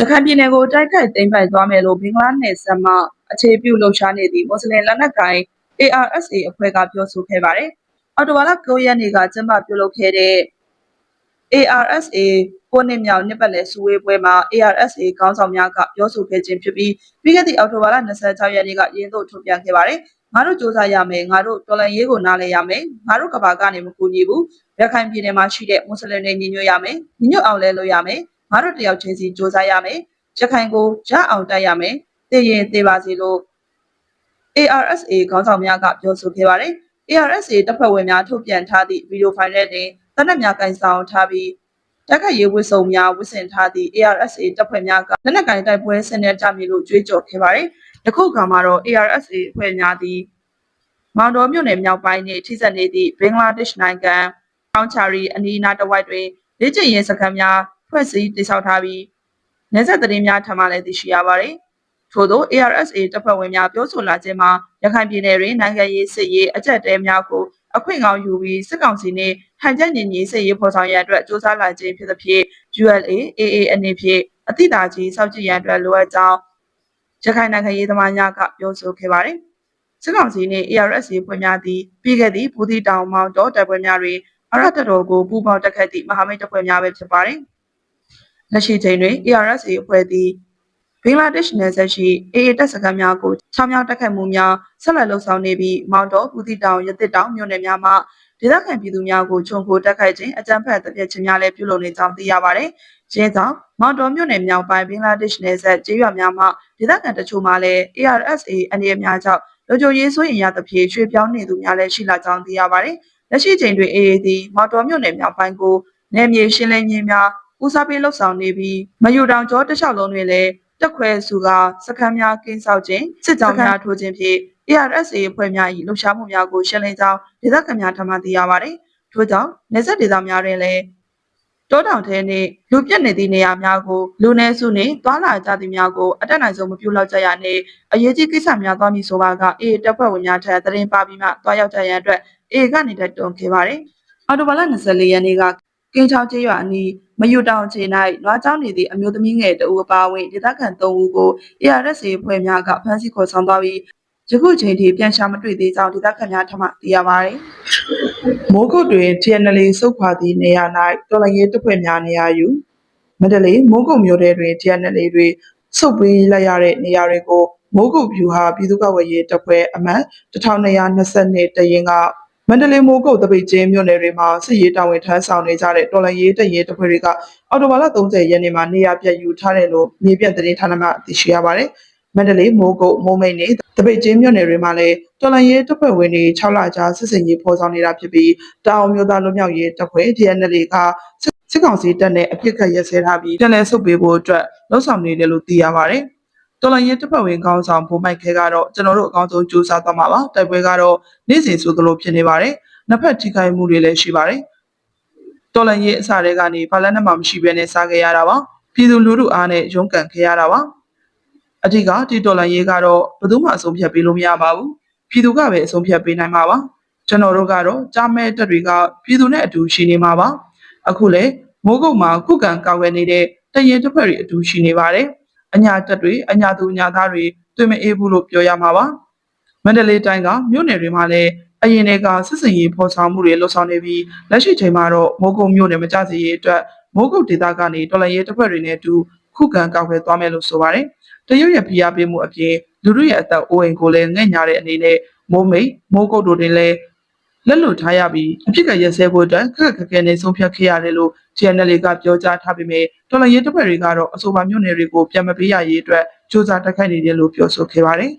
ရခိုင်ပြည်နယ်ကိုတိုက်ခိုက်သိမ်းပိုက်သွားမယ်လို့ဘင်္ဂလားနယ်စပ်မှအခြေပြုလှုပ်ရှားနေသည့်မွတ်စလင်လက်နက်ကိုင် ARSA အဖွဲ့ကပြောဆိုခဲ့ပါတယ်။အော်တိုဘာလ9ရက်နေ့ကကျင်းပပြုလုပ်ခဲ့တဲ့ ARSA ကိုနှစ်မြောက်နှစ်ပတ်လည်စုဝေးပွဲမှာ ARSA ခေါင်းဆောင်များကပြောဆိုခဲ့ခြင်းဖြစ်ပြီးပြီးခဲ့သည့်အောက်တိုဘာလ26ရက်နေ့ကရင်းတို့ထုတ်ပြန်ခဲ့ပါတယ်။ငါတို့စ조사ရမယ်ငါတို့တော်လန်ရေးကိုနားလည်ရမယ်ငါတို့ကဘာကနေမကူညီဘူးရခိုင်ပြည်နယ်မှာရှိတဲ့မွတ်စလင်တွေညီညွတ်ရမယ်ညီညွတ်အောင်လဲလုပ်ရမယ် ငါတို့တယောက်ချင်းစီစ조사ရမယ်ရခိုင်ကိုရအောင်တိုက်ရမယ်တည်ရင်တည်ပါစေလို့ ARSA ခေါင်းဆောင်များကပြောဆိုခဲ့ပါတယ်။ ARSA တပ်ဖွဲ့ဝင်များထုတ်ပြန်ထားသည့်ဗီဒီယိုဖိုင်ထဲတွင်တနက်များကင်ဆောင်ထားပြီးတက်ခတ်ရေးဝစ်စုံများဝစ်ဆင်ထားသည့် ARSA တပ်ဖွဲ့များကလက်နက်ကင်တိုက်ပွဲဆင်နွှဲကြမည်လို့ကြွေးကြော်ခဲ့ပါတယ်။ယခုအခါမှာတော့ ARSA အဖွဲ့များသည်မောင်တော်မြို့နယ်မြောက်ပိုင်းနှင့်ထိစပ်နေသည့်ဘင်္ဂလားဒေ့ရှ်နိုင်ငံကောင်းချာရီအနီးအနားတစ်ဝိုက်တွင်လေ့ကျင့်ရေးစခန်းများ ဖွဲ့စည်းတည်ဆောက်ထားပြီးနေဆက်သတင်းများထံမှလည်းသိရှိရပါတယ်။ထို့သော ARSA တပ်ဖွဲ့ဝင်များပြောဆိုလာခြင်းမှာရခိုင်ပြည်နယ်တွင်နိုင်ငံရေးစစ်ရေးအကြက်တဲများကိုအခွင့်ကောင်းယူပြီးစစ်ကောင်စီနှင့်ဟန်ချက်ညင်ကြီးစစ်ရေးဖော်ဆောင်ရန်အတွက်စ조사လာခြင်းဖြစ်သဖြင့် ULA AA အနေဖြင့်အတိတာကြီးစောင့်ကြည့်ရန်အတွက်လိုအပ်ကြောင်းရခိုင်နိုင်ငံရေးသမားများကပြောဆိုခဲ့ပါတယ်။စစ်ကောင်စီနှင့် ARSA ဖွဲ့များသည်ပြီးခဲ့သည့်ဘူးတီတောင်မောင်တော်တပ်ပွဲများတွင်အရတတော်ကိုပူးပေါင်းတက်ခတ်သည့်မဟာမိတ်တပ်ဖွဲ့များပဲဖြစ်ပါတယ်။ လက်ရှိချိန်တွင် ARSA အဖွဲ့သည်ဘင်္ဂလားဒေ့ရှ်နယ်စပ်ရှိ AA တပ်စခန်းများကိုချောင်းမြောက်တက်ခတ်မှုများဆက်လက်လှုပ်ဆောင်နေပြီးမောင်တော်ဘူးတီတောင်ရသစ်တောင်မြို့နယ်များမှဒေသခံပြည်သူများကိုခြုံခိုတက်ခိုက်ခြင်းအကြမ်းဖက်တပ်ဖြတ်ခြင်းများလည်းပြုလုပ်နေကြောင်းသိရပါတယ်။ကျင်းဆောင်မောင်တော်မြို့နယ်မြောက်ပိုင်းဘင်္ဂလားဒေ့ရှ်နယ်စပ်ကျေးရွာများမှဒေသခံတချို့မှလည်း ARSA အနေအများကြောင့်လူကြိုရေးဆိုရင်ရသဖြင့်ရွှေ့ပြောင်းနေသူများလည်းရှိလာကြောင်းသိရပါတယ်။လက်ရှိချိန်တွင် AA သည်မောင်တော်မြို့နယ်မြောက်ပိုင်းကိုနယ်မြေရှင်းလင်းရေးများ ဦးစားပေးလှုပ်ဆောင်နေပြီးမယူတောင်ကျောတစ်လျှောက်လုံးတွင်လည်းတက်ခွဲစုကစခန်းများကင်းဆောက်ခြင်းစစ်ကြောင်းများထိုးခြင်းဖြင့် ARSA အဖွဲ့များ၏လှုပ်ရှားမှုများကိုရှင်းလင်းကြောင်းဒေသခံများထံမှသိရပါတယ်။ထို့ကြောင့်နေဆက်ဒေသများတွင်လည်းတောတောင်ထဲနှင့်လူပြက်နေသည့်နေရာများကိုလူနည်းစုနှင့်တွာလာကြသည့်များကိုအတက်နိုင်ဆုံးမပြုလုပ်ကြရနှင့်အရေးကြီးကိစ္စများသွားမည်ဆိုပါက AA တပ်ဖွဲ့ဝင်များထံသတင်းပါပြီးမှတွားရောက်ကြရန်အတွက် AA ကနေတက်တွန်းခဲ့ပါတယ်။အော်တိုဘာလ24ရက်နေ့က ကင်းချောင်းကျေးရွာအနီးမယူတောင်ခြေ၌နွားကြောင်းနေသည့်အမျိုးသမီးငယ်တဦးအပါအဝင်ဒေသခံ၃ဦးကို ARS ဖွဲ့များကဖမ်းဆီးခေါ်ဆောင်သွားပြီးယခုချိန်ထိပြန်ရှာမတွေ့သေးကြောင်းဒေသခံများထမှသိရပါဗျ။မိုးကုတ်တွင် TNL စုခွာသည့်နေရာ၌တော်လရေးတပ်ဖွဲ့များနေရာယူမန္တလေးမိုးကုတ်မြို့ထဲတွင် TNL တွေစုပ်ပေးလိုက်ရတဲ့နေရာတွေကိုမိုးကုတ်ဖြူဟာပြည်သူ့ကော်မတီတပ်ဖွဲ့အမှန်1222တရင်က မန္တလေးမိုးကုတ်တပိတ်ကျင်းမြို့နယ်တွေမှာစစ်ရေးတာဝန်ထမ်းဆောင်နေကြတဲ့တော်လှန်ရေးတပ်ရေးတပ်ဖွဲ့တွေကအော်တိုဘာလ30ရက်နေ့မှာနေရာပြတ်ယူထားတယ်လို့မြေပြတ်သတင်းဌာနမှသိရှိရပါတယ်။မန္တလေးမိုးကုတ်မိုးမိတ်နဲ့တပိတ်ကျင်းမြို့နယ်တွေမှာလည်းတော်လှန်ရေးတပ်ဖွဲ့ဝင်တွေ6လကြာစစ်စင်ရေးဖော်ဆောင်နေတာဖြစ်ပြီးတောင်မျိုးသားလူမျိုးရေးတပ်ဖွဲ့ DNL ကစစ်စစ်ကောင်စီတပ်နဲ့အပြစ်ခတ်ရက်စဲထားပြီးတလဲဆုပ်ပေးဖို့အတွက်လှုံ့ဆော်နေတယ်လို့သိရပါတယ်။ တော်လိုင်းရဲတပ်ဖွဲ့ဝင်ကောင်းဆောင်ဘိုးမိုက်ခဲကတော့ကျွန်တော်တို့အကောင်းဆုံးကြိုးစားသွားမှာပါတိုက်ပွဲကတော့နေ့စဉ်ဆိုသလိုဖြစ်နေပါတယ်နှစ်ဖက်ထိခိုက်မှုတွေလည်းရှိပါတယ်တော်လိုင်းရဲအစားတွေကနေဘာလနဲ့မှမရှိဘဲနဲ့စားခဲ့ရတာပါပြည်သူလူထုအားနဲ့ရုန်းကန်ခဲ့ရတာပါအထက်ကဒီတော်လိုင်းရဲကတော့ဘယ်သူမှအဆုံးဖြတ်ပေးလို့မရပါဘူးပြည်သူကပဲအဆုံးဖြတ်ပေးနိုင်မှာပါကျွန်တော်တို့ကတော့ကြားမဲ့တက်တွေကပြည်သူနဲ့အတူရှိနေမှာပါအခုလေမိုးကုတ်မှာခုခံကာကွယ်နေတဲ့တရင်တစ်ဖက်တွေအတူရှိနေပါတယ် အညာတက်တွေအညာသူညာသားတွေတွေ့မအေးဘူးလို့ပြောရမှာပါမန္တလေးတိုင်းကမြို့နယ်တွေမှာလည်းအရင်တွေကစစ်စင်ရေးဖော်ဆောင်မှုတွေလှုပ်ဆောင်နေပြီးလက်ရှိချိန်မှာတော့မိုးကုတ်မြို့နယ်မကြစီရေးအတွက်မိုးကုတ်ဒေသကနေတော်လှန်ရေးတပ်ဖွဲ့တွေနဲ့အတူခုခံကာကွယ်သွားမယ်လို့ဆိုပါတယ်တရုတ်ရဲ့ဖိအားပေးမှုအပြင်လူတို့ရဲ့အသက်အိုးအိမ်ကိုလည်းငဲ့ညာတဲ့အနေနဲ့မိုးမိတ်မိုးကုတ်တို့တွေလည်း လက်လွတ်ထားရပြီးအဖြစ်ကရစဲဖို့အတွက်ခက်ခက်ခဲခဲနဲ့ဆုံးဖြတ်ခဲ့ရတယ်လို့ channel ကပြောကြားထားပေမဲ့တော်လှန်ရေးတပ်ဖွဲ့တွေကတော့အဆိုပါမြို့နယ်တွေကိုပြန်မပေးရရေးအတွက်စ조사တိုက်ခိုက်နေတယ်လို့ပြောဆိုခဲ့ပါတယ်